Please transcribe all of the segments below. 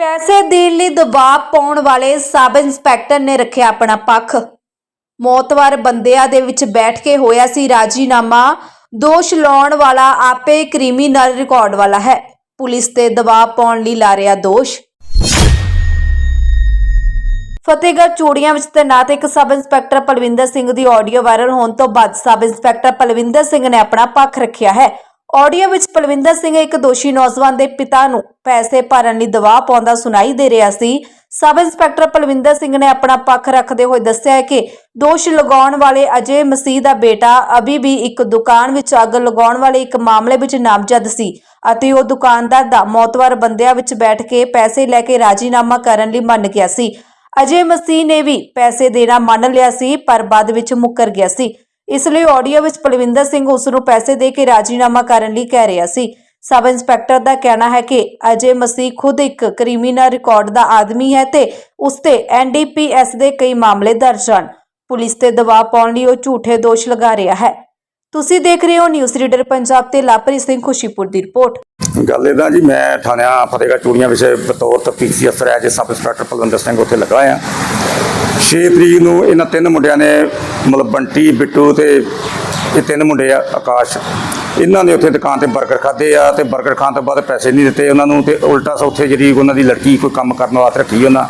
ਪੈਸੇ ਦੇਣ ਲਈ ਦਬਾਅ ਪਾਉਣ ਵਾਲੇ ਸਬ ਇੰਸਪੈਕਟਰ ਨੇ ਰੱਖਿਆ ਆਪਣਾ ਪੱਖ। ਮੌਤਵਾਰ ਬੰਦਿਆਂ ਦੇ ਵਿੱਚ ਬੈਠ ਕੇ ਹੋਇਆ ਸੀ ਰਾਜੀਨਾਮਾ। ਦੋਸ਼ ਲਾਉਣ ਵਾਲਾ ਆਪੇ ਕ੍ਰਿਮੀਨਲ ਰਿਕਾਰਡ ਵਾਲਾ ਹੈ। ਪੁਲਿਸ ਤੇ ਦਬਾਅ ਪਾਉਣ ਲਈ ਲਾ ਰਿਹਾ ਦੋਸ਼। ਫਤਿਹਗੜ੍ਹ ਚੂੜੀਆਂ ਵਿੱਚ ਤੈਨਾਤ ਇੱਕ ਸਬ ਇੰਸਪੈਕਟਰ ਪਲਵਿੰਦਰ ਸਿੰਘ ਦੀ ਆਡੀਓ ਵਾਇਰਲ ਹੋਣ ਤੋਂ ਬਾਅਦ ਸਬ ਇੰਸਪੈਕਟਰ ਪਲਵਿੰਦਰ ਸਿੰਘ ਨੇ ਆਪਣਾ ਪੱਖ ਰੱਖਿਆ ਹੈ। ਆਡੀਓ ਵਿੱਚ ਪਲਵਿੰਦਰ ਸਿੰਘ ਇੱਕ ਦੋਸ਼ੀ ਨੌਜਵਾਨ ਦੇ ਪਿਤਾ ਨੂੰ ਪੈਸੇ ਭਰਨ ਲਈ ਦਬਾਅ ਪਾਉਂਦਾ ਸੁਣਾਈ ਦੇ ਰਿਹਾ ਸੀ। ਸਬ ਇੰਸਪੈਕਟਰ ਪਲਵਿੰਦਰ ਸਿੰਘ ਨੇ ਆਪਣਾ ਪੱਖ ਰੱਖਦੇ ਹੋਏ ਦੱਸਿਆ ਹੈ ਕਿ ਦੋਸ਼ ਲਗਾਉਣ ਵਾਲੇ ਅਜੇ ਮਸੀਹ ਦਾ ਬੇਟਾ ਅਭੀ ਵੀ ਇੱਕ ਦੁਕਾਨ ਵਿੱਚ ਅੱਗ ਲਗਾਉਣ ਵਾਲੇ ਇੱਕ ਮਾਮਲੇ ਵਿੱਚ ਨਾਮਜ਼ਦ ਸੀ ਅਤੇ ਉਹ ਦੁਕਾਨਦਾਰ ਦਾ ਮੌਤਵਾਰ ਬੰਦਿਆਂ ਵਿੱਚ ਬੈਠ ਕੇ ਪੈਸੇ ਲੈ ਕੇ ਰਾਜੀਨਾਮਾ ਕਰਨ ਲਈ ਮੰਨ ਗਿਆ ਸੀ। ਅਜੇ ਮਸੀਹ ਨੇ ਵੀ ਪੈਸੇ ਦੇਣਾ ਮੰਨ ਲਿਆ ਸੀ, ਪਰ ਬਾਅਦ ਵਿੱਚ ਮੁੱਕਰ ਗਿਆ ਸੀ। ਇਸ ਲਈ ਆਡੀਓ ਵਿੱਚ ਪਲਵਿੰਦਰ ਸਿੰਘ ਉਸ ਨੂੰ ਪੈਸੇ ਦੇ ਕੇ ਰਾਜੀਨਾਮਾ ਕਰਨ ਲਈ ਕਹਿ ਰਿਹਾ ਸੀ। ਸਬ ਇੰਸਪੈਕਟਰ ਦਾ ਕਹਿਣਾ ਹੈ ਕਿ ਅਜੇ ਮਸੀਹ ਖੁਦ ਇੱਕ ਕ੍ਰਿਮੀਨਲ ਰਿਕਾਰਡ ਦਾ ਆਦਮੀ ਹੈ ਤੇ ਉਸ ਤੇ ਐਨਡੀਪੀਐਸ ਦੇ ਕਈ ਮਾਮਲੇ ਦਰਜ ਹਨ। ਪੁਲਿਸ ਤੇ ਦਬਾਅ ਪਾਉਣ ਲਈ ਉਹ ਝੂਠੇ ਦੋਸ਼ ਲਗਾ ਰਿਹਾ ਹੈ। ਤੁਸੀਂ ਦੇਖ ਰਹੇ ਹੋ ਨਿਊਜ਼ ਰੀਡਰ ਪੰਜਾਬ ਤੇ ਲਾਪਰੀ ਸਿੰਘ ਖੁਸ਼ੀਪੁਰ ਦੀ ਰਿਪੋਰਟ। ਗੱਲ ਇਹਦਾ ਜੀ, ਮੈਂ ਥਾਣਿਆਂ ਫਤਿਹਗੜ੍ਹ ਚੂੜੀਆਂ ਵਿੱਚ ਬਤੌਰ ਤਫਤੀਸ਼ੀ ਅਫਸਰ ਹੈ ਸਬ ਇੰਸਪੈਕਟਰ ਪਲਵਿੰਦਰ ਸਿੰਘ ਉੱਥੇ ਲੱਗਾ ਆ। 6 ਤਰੀਕ ਨੂੰ ਇਹਨਾਂ ਤਿੰਨ ਮੁੰਡਿਆਂ ਨੇ ਮਤਲਬ ਬੰਟੀ, ਬਿੱਟੂ ਤੇ ਇਹ ਤਿੰਨ ਮੁੰਡੇ ਆ, ਆਕਾਸ਼। ਇਹਨਾਂ ਨੇ ਉੱਥੇ ਦੁਕਾਨ ਤੇ 버ਗਰ ਖਾਦੇ ਆ ਤੇ 버ਗਰ ਖਾਣ ਤੋਂ ਬਾਅਦ ਪੈਸੇ ਨਹੀਂ ਦਿੱਤੇ ਉਹਨਾਂ ਨੂੰ ਤੇ ਉਲਟਾ ਉੱਥੇ ਜਿਹੜੀ ਉਹਨਾਂ ਦੀ ਲੜਕੀ ਕੋਈ ਕੰਮ ਕਰਨ ਵਾਸਤੇ ਰੱਖੀ ਉਹਨਾਂ।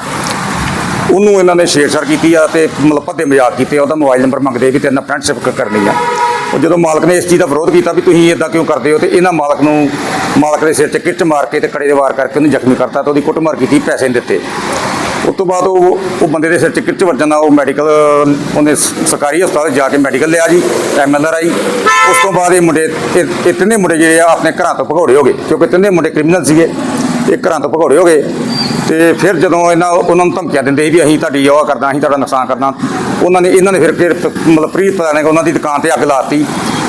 ਉਹਨੂੰ ਇਹਨਾਂ ਨੇ ਛੇੜਛਾੜ ਕੀਤੀ ਆ ਤੇ ਮਤਲਬ ਭੱਦੇ ਮਜ਼ਾਕ ਕੀਤੇ ਉਹਦਾ ਮੋਬਾਈਲ ਨੰਬਰ ਮੰਗਦੇ ਵੀ ਤੇਰੇ ਨਾਲ ਫਰੈਂਡਸ਼ਿਪ ਕਰਨੀ ਆ। ਉਹ ਜਦੋਂ ਮਾਲਕ ਨੇ ਇਸ ਚੀਜ਼ ਦਾ ਵਿਰੋਧ ਕੀਤਾ ਵੀ ਤੁਸੀਂ ਇਦਾਂ ਕਿਉਂ ਕਰਦੇ ਹੋ ਤੇ ਇਹਨਾਂ ਮਾਲਕ ਨੂੰ, ਮਾਲਕ ਦੇ ਸਿਰ 'ਚ ਕਿੱਟ ਮਾਰ ਕੇ ਤੇ ਕੜੇ ਦੇ ਵਾਰ ਕਰਕੇ ਉਹਨੂੰ ਜ਼ਖਮੀ ਕਰਤਾ ਤੇ ਉਹਦੀ ਕੁੱਟਮਾਰ ਕੀਤੀ, ਪੈਸੇ ਨਹੀਂ ਦਿੱਤੇ। ਉਸ ਤੋਂ ਬਾਅਦ ਉਹ ਉਹ ਬੰਦੇ ਦੇ ਸਿਰ 'ਚ ਕਿਰਚ ਵੱਜਣ ਨਾਲ ਉਹ ਮੈਡੀਕਲ ਉਹਨੇ ਸਰਕਾਰੀ ਹਸਪਤਾਲ ਜਾ ਕੇ ਮੈਡੀਕਲ ਲਿਆ ਜੀ ਐਮਐਲਆਰ ਆਈ। ਉਸ ਤੋਂ ਬਾਅਦ ਇਹ ਮੁੰਡੇ, ਇਹ ਤਿੰਨੇ ਮੁੰਡੇ ਜਿਹੜੇ ਆ ਆਪਣੇ ਘਰਾਂ ਤੋਂ ਭਗੌੜੇ ਹੋ ਗਏ, ਕਿਉਂਕਿ ਤਿੰਨੇ ਮੁੰਡੇ ਕ੍ਰਿਮੀਨਲ ਸੀਗੇ, ਇਹ ਘਰਾਂ ਤੋਂ ਭਗੌੜੇ ਹੋ ਗਏ। ਤੇ ਫਿਰ ਜਦੋਂ ਇਹਨਾਂ ਉਹਨਾਂ ਨੂੰ ਧਮਕੀਆਂ ਦਿੰਦੇ ਸੀ ਵੀ ਅਸੀਂ ਤੁਹਾਡੀ ਉਹ ਕਰਨਾ ਅਸੀਂ ਤੁਹਾਡਾ ਨੁਕਸਾਨ ਕਰਨਾ ਉਹਨਾਂ ਨੇ, ਇਹਨਾਂ ਨੇ ਫਿਰ ਫਿਰ ਮਤਲਬ ਪ੍ਰੀਤ ਪਤਾ ਨੇ ਉਹਨਾਂ ਦੀ ਦੁਕਾਨ ਤੇ ਅੱਗ ਲਾਤੀ।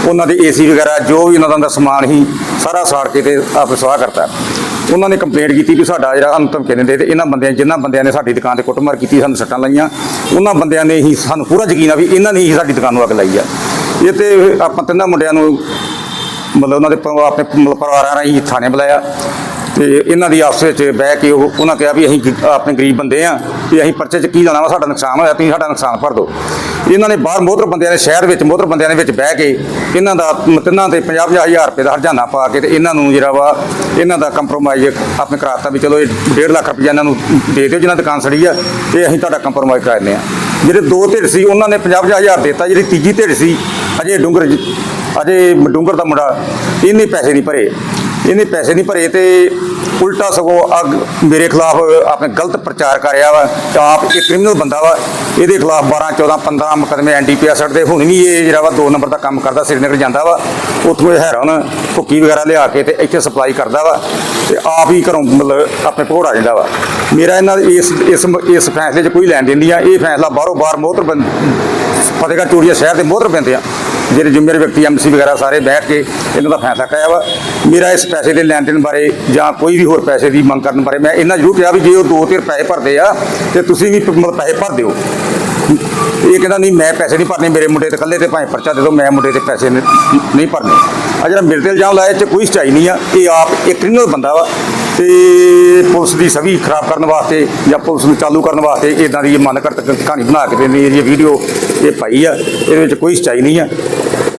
ਉਹਨਾਂ ਦੇ ਏਸੀ ਵਗੈਰਾ, ਜੋ ਵੀ ਉਹਨਾਂ ਦਾ ਸਮਾਨ ਸੀ, ਸਾਰਾ ਸਾੜ ਕੇ ਤੇ ਆਪ ਸਵਾਹ ਕਰਤਾ। ਉਹਨਾਂ ਨੇ ਕੰਪਲੇਂਟ ਕੀਤੀ ਵੀ ਸਾਡਾ ਜਿਹੜਾ ਸਾਨੂੰ ਧਮਕੀ ਦਿੰਦੇ ਤੇ ਇਹਨਾਂ ਬੰਦਿਆਂ ਜਿਨ੍ਹਾਂ ਬੰਦਿਆਂ ਨੇ ਸਾਡੀ ਦੁਕਾਨ ਤੇ ਕੁੱਟਮਾਰ ਕੀਤੀ, ਸਾਨੂੰ ਸੱਟਾਂ ਲਾਈਆਂ। ਉਹਨਾਂ ਬੰਦਿਆਂ ਨੇ ਹੀ ਸਾਨੂੰ ਪੂਰਾ ਯਕੀਨ ਆ ਵੀ ਇਹਨਾਂ ਨੇ ਹੀ ਸਾਡੀ ਦੁਕਾਨ ਨੂੰ ਅੱਗ ਲਾਈ ਆ। ਇਹ ਤੇ ਆਪਾਂ ਤਿੰਨਾਂ ਮੁੰਡਿਆਂ ਨੂੰ ਮਤਲਬ ਉਹਨਾਂ ਦੇ ਆਪਣੇ ਮਤਲਬ ਪਰਿਵਾਰਾਂ ਰਾਹੀਂ ਥਾਣੇ ਬੁਲਾਇਆ। ਤੇ ਇਹਨਾਂ ਦੀ ਆਪਸ ਵਿੱਚ ਬਹਿ ਕੇ ਉਹ ਉਹਨਾਂ ਕਿਹਾ ਵੀ ਅਸੀਂ ਆਪਣੇ ਗਰੀਬ ਬੰਦੇ ਆ, ਵੀ ਅਸੀਂ ਪਰਚੇ 'ਚ ਕੀ ਲੈਣਾ ਵਾ, ਸਾਡਾ ਨੁਕਸਾਨ ਹੋਇਆ, ਤੁਸੀਂ ਸਾਡਾ ਨੁਕਸਾਨ ਭਰ ਦਿਓ। ਇਹਨਾਂ ਨੇ ਬਾਹਰ ਮੋਹਤਰ ਬੰਦਿਆਂ ਨੇ ਸ਼ਹਿਰ ਵਿੱਚ, ਮੋਹਤਰ ਬੰਦਿਆਂ ਦੇ ਵਿੱਚ ਬਹਿ ਕੇ ਇਹਨਾਂ ਦਾ ਤਿੰਨਾਂ ਤੇ 50 ਹਜ਼ਾਰ ਰੁਪਏ ਦਾ ਹਰਜਾਨਾ ਪਾ ਕੇ ਤੇ ਇਹਨਾਂ ਨੂੰ ਜਿਹੜਾ ਵਾ, ਇਹਨਾਂ ਦਾ ਕੰਪਰੋਮਾਈਜ਼ ਆਪਣੇ ਕਰਾਤਾ ਵੀ ਚਲੋ ਇਹ 1.5 ਲੱਖ ਰੁਪਏ ਇਹਨਾਂ ਨੂੰ ਦੇ ਦਿਓ, ਜਿਹਨਾਂ ਦੁਕਾਨ ਸੜੀ ਆ ਤੇ ਅਸੀਂ ਤੁਹਾਡਾ ਕੰਪਰੋਮਾਈਜ਼ ਕਰਾ ਦਿੰਦੇ ਆ। ਜਿਹੜੇ ਦੋ ਧਿਰ ਸੀ, ਉਹਨਾਂ ਨੇ 50 ਹਜ਼ਾਰ ਦਿੱਤਾ, ਜਿਹੜੀ ਤੀਜੀ ਧਿਰ ਸੀ, ਅਜੇ ਡੂੰਗਰ ਅਜੇ ਡੂੰਗਰ ਦਾ ਮੁੰਡਾ ਇਹਨੇ ਪੈਸੇ ਨਹੀਂ ਭਰੇ। ਇਹਨੇ ਪੈਸੇ ਨਹੀਂ ਭਰੇ ਤੇ ਉਲਟਾ ਸਗੋਂ ਅੱਗ ਮੇਰੇ ਖਿਲਾਫ ਆਪਣੇ ਗਲਤ ਪ੍ਰਚਾਰ ਕਰਿਆ ਵਾ ਆਪ ਇਹ ਕ੍ਰਿਮੀਨਲ ਬੰਦਾ ਵਾ, ਇਹਦੇ ਖਿਲਾਫ 12 14 15 ਮੁਕਦਮੇ ਐਨਡੀਪੀਐਸ ਦੇ ਹੁਣ ਵੀ ਇਹ ਜਿਹੜਾ ਵਾ ਦੋ ਨੰਬਰ ਦਾ ਕੰਮ ਕਰਦਾ ਸ੍ਰੀਨਗਰ ਜਾਂਦਾ ਵਾ, ਉੱਥੋਂ ਇਹ ਹੈਰਾਨ ਭੁੱਕੀ ਵਗੈਰਾ ਲਿਆ ਕੇ ਤੇ ਇੱਥੇ ਸਪਲਾਈ ਕਰਦਾ ਵਾ, ਤੇ ਆਪ ਹੀ ਘਰੋਂ ਮਤਲਬ ਆਪਣੇ ਭੋੜਾ ਜਾਂਦਾ ਵਾ। ਮੇਰਾ ਇਹਨਾਂ ਦੇ ਇਸ ਇਸ ਇਸ ਫੈਸਲੇ 'ਚ ਕੋਈ ਲੈਣ ਦੇਣ ਨਹੀਂ ਆ, ਇਹ ਫੈਸਲਾ ਬਾਹਰੋਂ ਬਾਹਰ ਮੋਹਤਰ ਬੰਦ ਫਤਿਹਗੜ੍ਹ ਚੂੜੀਆ ਸ਼ਹਿਰ ਦੇ ਮੋਹਤਰ ਬੰਦੇ ਆ। ਜਿਹੜੇ ਜ਼ਿੰਮੇਵਾਰ ਵਿਅਕਤੀ ਐਮਸੀ ਵਗੈਰਾ ਸਾਰੇ ਬੈਠ ਕੇ ਇਹਨਾਂ ਦਾ ਫੈਸਲਾ ਕਰਿਆ ਵਾ। ਮੇਰਾ ਇਸ ਪੈਸੇ ਦੇ ਲੈਣ ਦੇਣ ਬਾਰੇ ਜਾਂ ਕੋਈ ਵੀ ਹੋਰ ਪੈਸੇ ਦੀ ਮੰਗ ਕਰਨ ਬਾਰੇ ਮੈਂ ਇਹਨਾਂ ਜ਼ਰੂਰ ਕਿਹਾ ਵੀ ਜੇ ਉਹ ਦੋ ਤਿਰ ਪੈਸੇ ਭਰਦੇ ਆ, ਤੇ ਤੁਸੀਂ ਵੀ ਮਤਲਬ ਪੈਸੇ ਭਰ ਦਿਓ। ਇਹ ਕਹਿੰਦਾ, ਨਹੀਂ, ਮੈਂ ਪੈਸੇ ਨਹੀਂ ਭਰਨੇ, ਮੇਰੇ ਮੁੰਡੇ ਤੇ ਇਕੱਲੇ ਤੇ ਭਾਵੇਂ ਪਰਚਾ ਦੇ ਦਿਓ, ਮੈਂ ਮੁੰਡੇ ਤੇ ਪੈਸੇ ਨਹੀਂ ਨਹੀਂ ਭਰਨੇ। ਆ ਜਿਹੜਾ ਮੇਰੇ ਤੇ ਇਲਜ਼ਾਮ ਲਾਇਆ, ਇਹ 'ਚ ਕੋਈ ਸਚਾਈ ਨਹੀਂ ਆ। ਇਹ ਆਪ ਇੱਕ ਕ੍ਰਿਮੀਨਲ ਬੰਦਾ ਵਾ। ਤੇ ਪੁਲਿਸ ਦੀ ਸਵੀ ਖਰਾਬ ਕਰਨ ਵਾਸਤੇ ਜਾਂ ਪੁਲਿਸ ਨੂੰ ਚਾਲੂ ਕਰਨ ਵਾਸਤੇ ਇਦਾਂ ਦੀ ਮਨ ਘੜਤ ਕਹਾਣੀ ਬਣਾ ਕੇ ਤੇ ਇਹ ਵੀਡੀਓ ਇਹ ਪਾਈ ਆ। ਇਹਦੇ ਵਿੱਚ ਕੋਈ ਸਚਾਈ ਨਹੀਂ ਆ।